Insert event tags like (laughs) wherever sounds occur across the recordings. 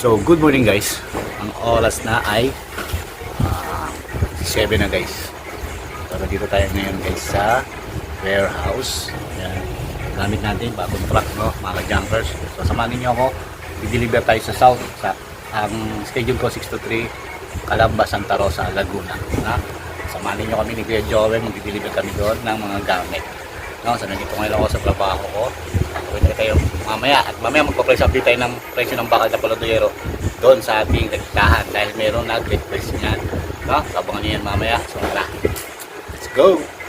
So, good morning guys. Ang oras na ay ah, 7 na guys. So, dito tayo ngayon guys sa warehouse. Yan. Gamit natin bagong truck, no? Mga jumpers. So, samahan niyo ako. I-deliver tayo sa south. Sa, ang schedule ko 6 to 3, Calamba, Santa Rosa, Laguna. Na? Samahan niyo kami ni Kuya Joel. Mag-deliver kami doon ng mga gamit. No, so nandito ngayon ako sa trabaho ko. Pwede kayo mamaya at mamaya magpa-price update tayo ng presyo ng bakal na paloduyero doon sa ating nagtahan dahil meron nag-request niyan. No? So, abangan mamaya. So tara. Let's go!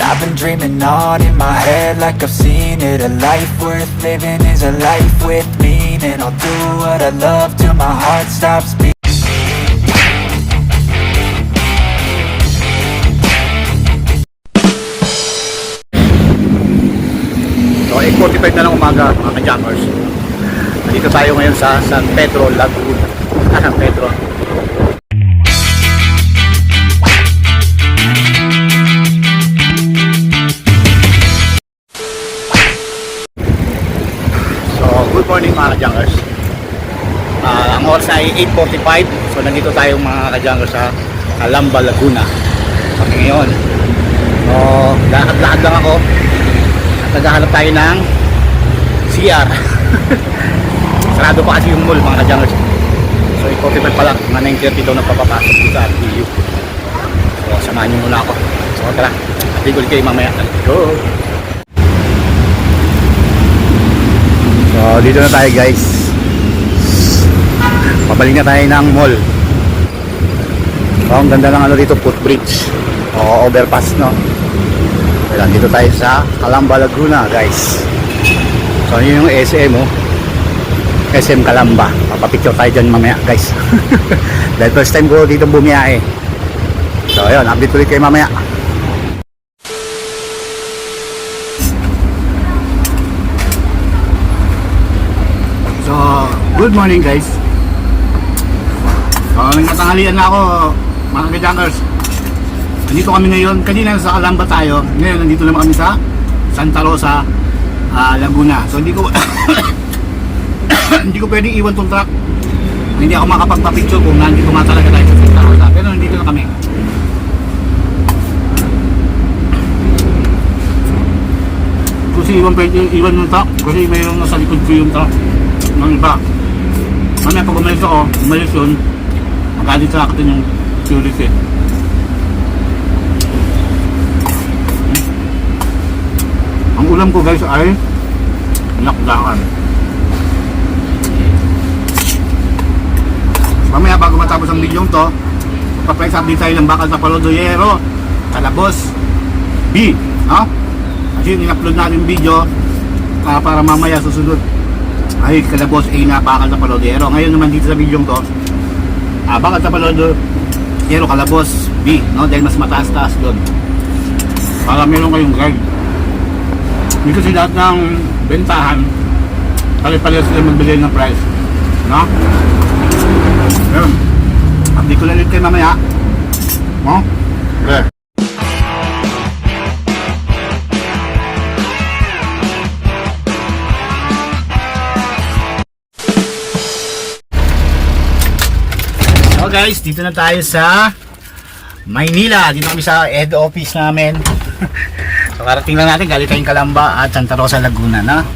I've been dreaming on in my head like I've seen it A life worth living is a life with meaning I'll do what I love till my heart stops beating So 8.45 na lang umaga mga jumpers. Dito tayo ngayon sa San Pedro, Laguna. (laughs) Pedro. Morning mga ka-junkers. Ah, ang oras ay 8.45. So, nandito tayo mga ka-junkers sa Calamba, Laguna. Kami ngayon. So, lakad-lakad lang ako. At naghahanap tayo ng CR. (laughs) Sarado pa kasi yung mall mga ka-junkers. So, 8.45 pa lang. Mga 9.30 daw napapapasok dito sa RTU. So, samahan niyo muna ako. So, tara. Tigol kayo mamaya. Let's go! So, dito na tayo guys. Pabalik na tayo ng mall. So, ang ganda ng ano dito, footbridge. O overpass, no? Kaya dito tayo sa Calamba, Laguna, guys. So, yun yung SM, oh. SM Calamba. Papapicture tayo dyan mamaya, guys. (laughs) Dahil first time ko dito bumiyahe. So, ayun, update ulit kayo mamaya. So, good morning guys. So, nagtatangalian na ako, mga ka-junkers. Nandito kami ngayon, kanina sa Calamba tayo, ngayon nandito naman kami sa Santa Rosa, ah, Laguna. So, hindi ko, (coughs) hindi ko pwedeng iwan tong truck. Hindi ako makapagpa-picture kung nandito nga talaga tayo sa Santa Rosa. Pero nandito na kami. Kasi iwan iwan yung truck kasi mayroong nasa likod ko yung truck ng iba. Mamaya pag umalis ako, umalis yun, magalit sa akin yung security. Ang ulam ko guys ay lakdaan. Mamaya bago matapos ang video to, paprice update tayo ng bakal sa Palodoyero, Calabos, B. No? Kasi in-upload natin video ah, para mamaya susunod ay Calabos A na bakal sa Palodero. Ngayon naman dito sa video to, ah, bakal sa Palodero, Calabos B. No? Dahil mas mataas-taas doon. Para meron kayong guide. Hindi kasi lahat ng bentahan, pare-pareho sila magbili ng price. No? Ayun. Update ko ulit kayo mamaya. No? Okay. Guys, dito na tayo sa Maynila. Dito kami sa head office namin. (laughs) so karating lang natin, galing tayong Kalamba at Santa Rosa, Laguna na.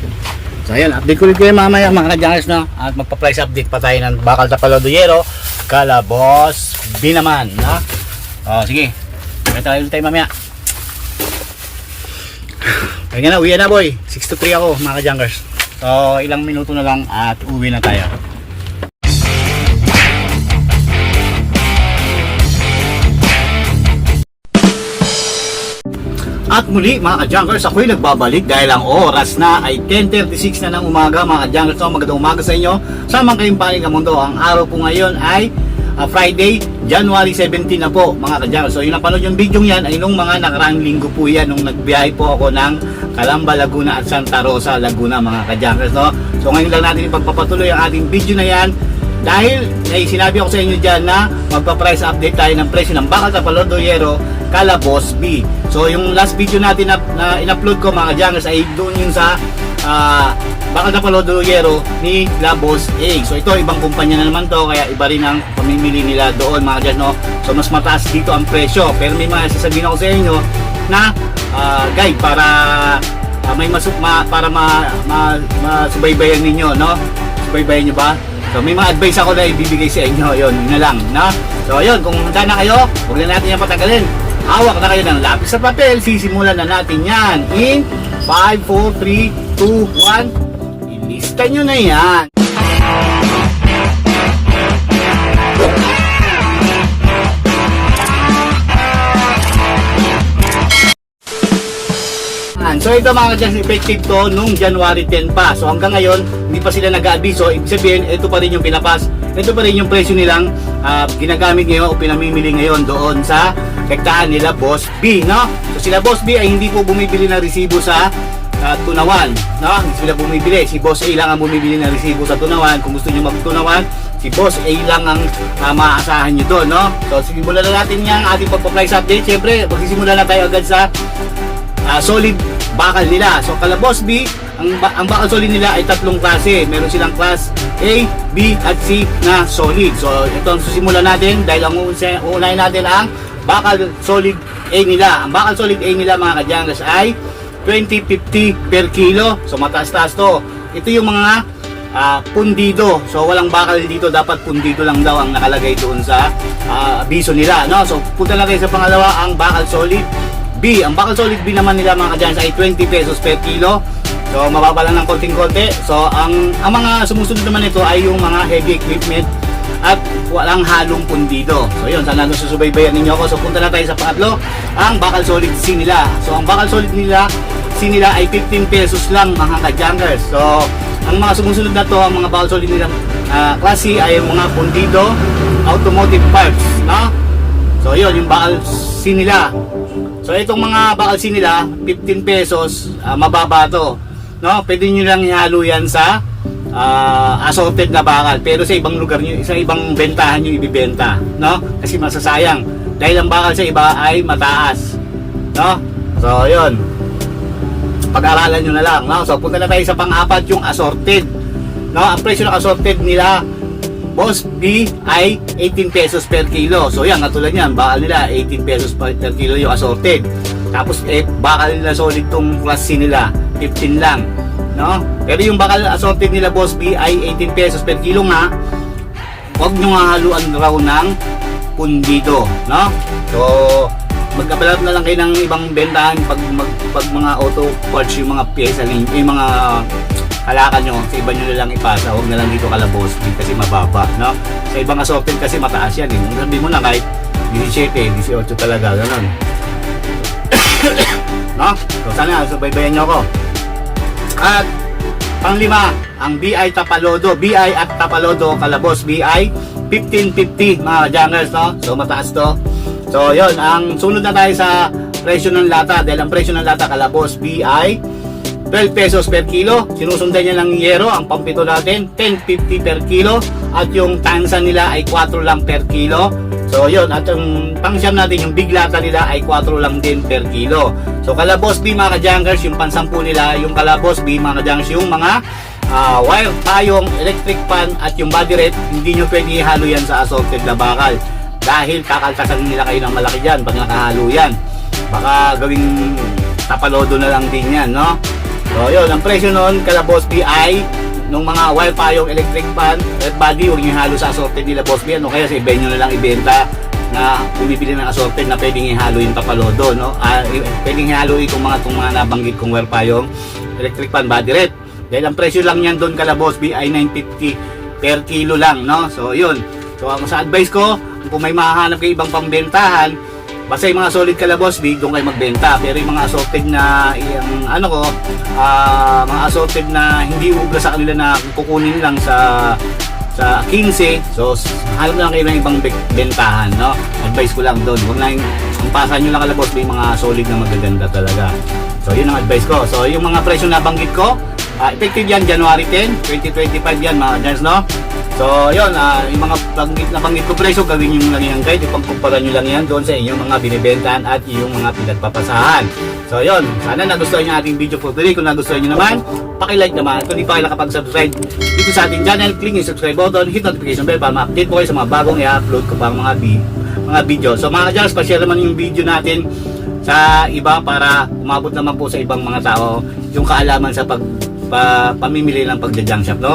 So ayun, update ulit kayo mamaya mga kadyangers na at magpa-price update pa tayo ng bakal sa Paloduyero, Calabos, B naman na. Oh, sige. Kaya tayo ulit tayo mamaya. Kaya na, uwi na boy. 6 to 3 ako mga ka-junkers. So, ilang minuto na lang at uwi na tayo. At muli mga ka-junkers, ako'y nagbabalik dahil ang oras na ay 10.36 na ng umaga mga ka-junkers. So magandang umaga sa inyo sa mga kayong panig ng mundo. Ang araw po ngayon ay ah, Friday, January 17 na po mga ka-junkers. So yung napanood yung video yan ay nung mga nakaraang linggo po yan nung nagbiyahe po ako ng Calamba, Laguna at Santa Rosa, Laguna mga ka-junkers. No? So ngayon lang natin ipagpapatuloy ang ating video na yan dahil ay sinabi ako sa inyo dyan na magpa-price update tayo ng presyo ng bakal sa Palordoyero Calabos B. So yung last video natin na, na in-upload ko mga jangers ay doon yung sa ah, bakal na Palordoyero ni Labos A. So ito ibang kumpanya na naman to kaya iba rin ang pamimili nila doon mga jangers no. So mas mataas dito ang presyo pero may mga sasabihin ako sa inyo na ah, guide para ah, may masuk ma, para ma, ma, masubaybayan ninyo no. Subaybayan nyo ba? So may mga advice ako na ibibigay sa inyo, yun, na lang, no? So yun, kung handa na kayo, huwag na natin yan patagalin. Hawak na kayo ng lapis at papel, sisimulan na natin yan. In 5, 4, 3, 2, 1, ilista nyo na yan. So ito mga ka effective to nung January 10 pa. So hanggang ngayon, hindi pa sila nag-aabiso. Ibig sabihin, ito pa rin yung pinapas. Ito pa rin yung presyo nilang ah, ginagamit ngayon o pinamimili ngayon doon sa hektahan nila Boss B. No? So sila Boss B ay hindi po bumibili ng resibo sa ah, Tunawan. No? Hindi sila bumibili. Si Boss A lang ang bumibili ng resibo sa Tunawan. Kung gusto nyo magtunawan, si Boss A lang ang uh, maaasahan nyo doon. No? So simulan na natin yung ating pagpa-price update. Siyempre, magsisimula na tayo agad sa ah, solid bakal nila. So kalabos B, ang, ang bakal solid nila ay tatlong klase. Meron silang class A, B at C na solid. So ito ang susimulan natin dahil ang uunahin natin ang bakal solid A nila. Ang bakal solid A nila mga kadyanglas ay 2050 per kilo. So mataas-taas to. Ito yung mga ah, pundido. So walang bakal dito, dapat pundido lang daw ang nakalagay doon sa ah, abiso nila, no? So punta lang kayo sa pangalawa ang bakal solid B. Ang bakal solid B naman nila mga kadyan ay 20 pesos per kilo. So mababa lang ng konting-konti. So ang ang mga sumusunod naman ito ay yung mga heavy equipment at walang halong pundido. So yun, sana susubaybayan ninyo ako. So punta na tayo sa pangatlo, ang bakal solid C nila. So ang bakal solid nila, C nila ay 15 pesos lang mga kadyangers. So ang mga sumusunod na to, ang mga bakal solid nila uh, klase ay mga pundido, automotive parts, no? So yun, yung bakal C nila. So itong mga bakal C nila, 15 pesos, ah, mababa to. No? Pwede niyo lang ihalo yan sa ah, assorted na bakal. Pero sa ibang lugar niyo, sa ibang bentahan niyo ibibenta, no? Kasi masasayang. Dahil ang bakal sa iba ay mataas. No? So, 'yun. Pag-aralan niyo na lang, no? So, punta na tayo sa pang-apat yung assorted. No? Ang presyo ng assorted nila Boss B ay 18 pesos per kilo. So yan, katulad yan, bakal nila 18 pesos per kilo yung assorted. Tapos eh, bakal nila solid tong class C nila, 15 lang. No? Pero yung bakal assorted nila Boss B ay 18 pesos per kilo nga. Huwag nyo nga haluan raw ng pundido. No? So, magkabalap na lang kayo ng ibang bentahan pag, mag, pag mga auto parts yung mga pyesa, yung mga halakan nyo, sa iba nyo na lang ipasa, huwag na lang dito kalabos kasi mababa, no? Sa ibang assorted kasi mataas yan, eh. Sabi mo na kahit 17, 18 talaga, ganun. (coughs) no? So sana, subaybayan nyo ako. At panglima, ang BI Tapalodo, BI at Tapalodo Kalabos, BI 1550 mga jangers, no? So mataas to. So yon ang sunod na tayo sa presyo ng lata dahil ang presyo ng lata Kalabos, BI 12 pesos per kilo. Sinusundan niya ng yero, ang pampito natin, 10.50 per kilo. At yung tansa nila ay 4 lang per kilo. So yun, at yung pangsyam natin, yung big lata nila ay 4 lang din per kilo. So kalabos B mga kajankers, yung pansampu nila, yung kalabos B mga kajankers, yung mga ah, wire payong, electric fan at yung body rate, hindi nyo pwede ihalo yan sa assorted na bakal. Dahil kakaltasan nila kayo ng malaki dyan pag nakahalo yan. Baka gawing tapalodo na lang din yan, no? So yun, ang presyo nun, kalabos B ay nung mga wire payong electric fan, red body, huwag nyo halo sa assorted nila Boss B, ano kaya sa nyo na lang ibenta na bumibili ng assorted na pwedeng ihalo yung papalodo, no? I- pwedeng ihalo itong mga itong mga nabanggit kong wear pa yung electric fan body red. Dahil ang presyo lang yan doon kalabos, BI 950 per kilo lang, no? So, yun. So, ang sa advice ko, kung may mahahanap kayo ibang pambentahan, basta yung mga solid kalabos, B, doon kayo magbenta. Pero yung mga assorted na, yung ano ko, ah, mga assorted na hindi ubra sa kanila na kukunin lang sa sa 15. So, hanap lang kayo ng ibang be- bentahan, no? Advice ko lang doon. Huwag lang, ang pasan nyo lang kalabos, may mga solid na magaganda talaga. So, yun ang advice ko. So, yung mga presyo na banggit ko, ah, effective yan January 10, 2025 yan mga guys, no? So, yun, ah, yung mga banggit na banggit ko presyo, gawin nyo lang yung guide, ipagkumpara nyo lang yan doon sa inyong mga binibentahan at yung mga pinagpapasahan. So, yun, sana nagustuhan nyo ating video for today. Kung nagustuhan nyo naman, pakilike naman. Kung di pa kayo nakapag-subscribe dito sa ating channel, click yung subscribe button, hit notification bell para ma-update po kayo sa mga bagong i-upload ko pang mga, bi- mga video. So, mga Jars, pa-share naman yung video natin sa iba para umabot naman po sa ibang mga tao yung kaalaman sa pag pa, pamimili ng pagja-junk shop, no?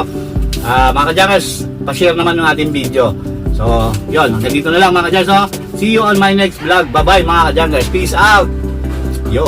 Ah, mga kajankers, pa-share naman ng ating video. So, yun, hanggang dito na lang mga kajankers, no? See you on my next vlog. Bye-bye mga kajankers. Peace out! Yo!